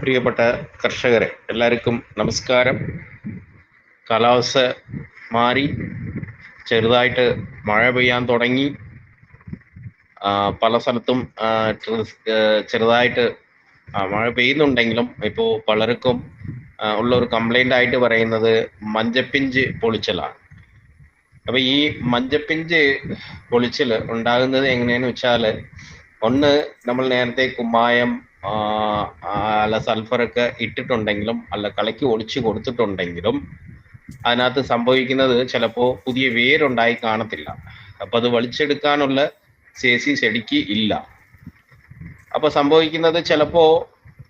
പ്രിയപ്പെട്ട കർഷകരെ എല്ലാവർക്കും നമസ്കാരം. കാലാവസ്ഥ മാറി ചെറുതായിട്ട് മഴ പെയ്യാൻ തുടങ്ങി. പല സ്ഥലത്തും ചെറുതായിട്ട് മഴ പെയ്യുന്നുണ്ടെങ്കിലും ഇപ്പോൾ പലർക്കും ഉള്ള ഒരു കംപ്ലൈന്റ് ആയിട്ട് പറയുന്നത് മഞ്ചപ്പിഞ്ച് പൊളിച്ചലാണ്. അപ്പൊ ഈ മഞ്ചപ്പിഞ്ച് പൊളിച്ചൽ ഉണ്ടാകുന്നത് എങ്ങനെയാന്ന് വെച്ചാൽ ഒന്ന് നമ്മൾ നേരത്തെ കുമ്മായം അല്ല സൾഫറൊക്കെ ഇട്ടിട്ടുണ്ടെങ്കിലും അല്ല കളയ്ക്ക് ഒളിച്ചു കൊടുത്തിട്ടുണ്ടെങ്കിലും അതിനകത്ത് സംഭവിക്കുന്നത് ചിലപ്പോ പുതിയ വേരുണ്ടായി കാണത്തില്ല. അപ്പൊ അത് വലിച്ചെടുക്കാനുള്ള ശേഷി ചെടിക്ക് ഇല്ല. അപ്പൊ സംഭവിക്കുന്നത് ചിലപ്പോ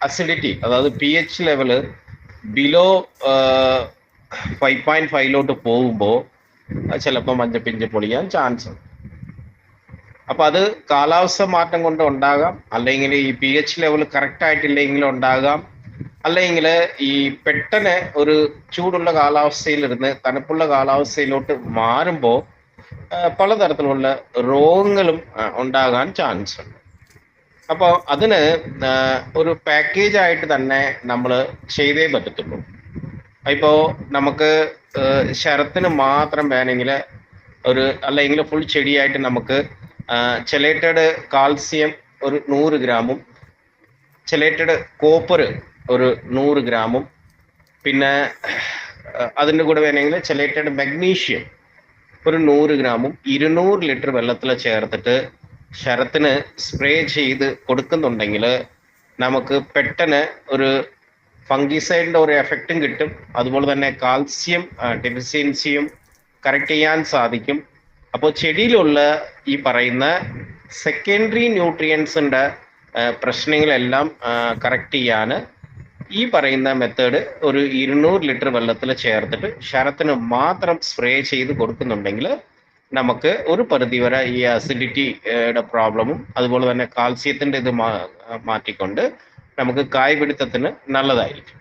അസിഡിറ്റി അതായത് P H level below five point ഫൈവിലോട്ട് പോകുമ്പോൾ ചിലപ്പോൾ മഞ്ഞപ്പിഞ്ച് പൊളിയാൻ ചാൻസ് ഉണ്ട്. അപ്പൊ അത് കാലാവസ്ഥ മാറ്റം കൊണ്ട് ഉണ്ടാകാം. അല്ലെങ്കിൽ ഈ പി എച്ച് ലെവൽ കറക്റ്റ് ആയിട്ടില്ലെങ്കിൽ ഉണ്ടാകാം. അല്ലെങ്കിൽ ഈ പെട്ടെന്ന് ഒരു ചൂടുള്ള കാലാവസ്ഥയിലിരുന്ന് തണുപ്പുള്ള കാലാവസ്ഥയിലോട്ട് മാറുമ്പോൾ പലതരത്തിലുള്ള രോഗങ്ങളും ഉണ്ടാകാൻ ചാൻസ് ഉണ്ട്. അപ്പോൾ അതിന് ഒരു പാക്കേജ് ആയിട്ട് തന്നെ നമ്മൾ ചെയ്തേ പറ്റത്തുള്ളൂ. ഇപ്പോൾ നമുക്ക് ശരത്തിന് മാത്രം വേണമെങ്കിൽ ഒരു അല്ലെങ്കിൽ ഫുൾ ചെടിയായിട്ട് നമുക്ക് ചെലേറ്റഡ് കാൽസ്യം ഒരു നൂറ് ഗ്രാമും ചെലേറ്റഡ് കോപ്പർ ഒരു നൂറ് ഗ്രാമും പിന്നെ അതിന്റെ കൂടെ വേണമെങ്കിൽ ചെലേറ്റഡ് മഗ്നീഷ്യം ഒരു നൂറ് ഗ്രാമും ഇരുന്നൂറ് ലിറ്റർ വെള്ളത്തിൽ ചേർത്തിട്ട് ശരത്തിന് സ്പ്രേ ചെയ്ത് കൊടുക്കുന്നുണ്ടെങ്കിൽ നമുക്ക് പെട്ടെന്ന് ഒരു ഫംഗിസൈഡിന്റെ ഒരു എഫക്റ്റും കിട്ടും. അതുപോലെ തന്നെ കാൽസ്യം ഡെഫിഷ്യൻസിയും കറക്റ്റ് ചെയ്യാൻ സാധിക്കും. അപ്പോൾ ചെടിയിലുള്ള ഈ പറയുന്ന സെക്കൻഡറി ന്യൂട്രിയൻസിന്റെ പ്രശ്നങ്ങളെല്ലാം കറക്റ്റ് ചെയ്യാൻ ഈ പറയുന്ന മെത്തേഡ് ഒരു ഇരുന്നൂറ് ലിറ്റർ വെള്ളത്തിൽ ചേർത്തിട്ട് ശരത്തിന് മാത്രം സ്പ്രേ ചെയ്ത് കൊടുക്കുന്നുണ്ടെങ്കിൽ നമുക്ക് ഒരു പരിധിവരെ ഈ അസിഡിറ്റിയുടെ പ്രോബ്ലമും അതുപോലെ തന്നെ കാൽസ്യത്തിന്റെ ഇത് മാറ്റിക്കൊണ്ട് നമുക്ക് കായ് പിടുത്തത്തിന് നല്ലതായിരിക്കും.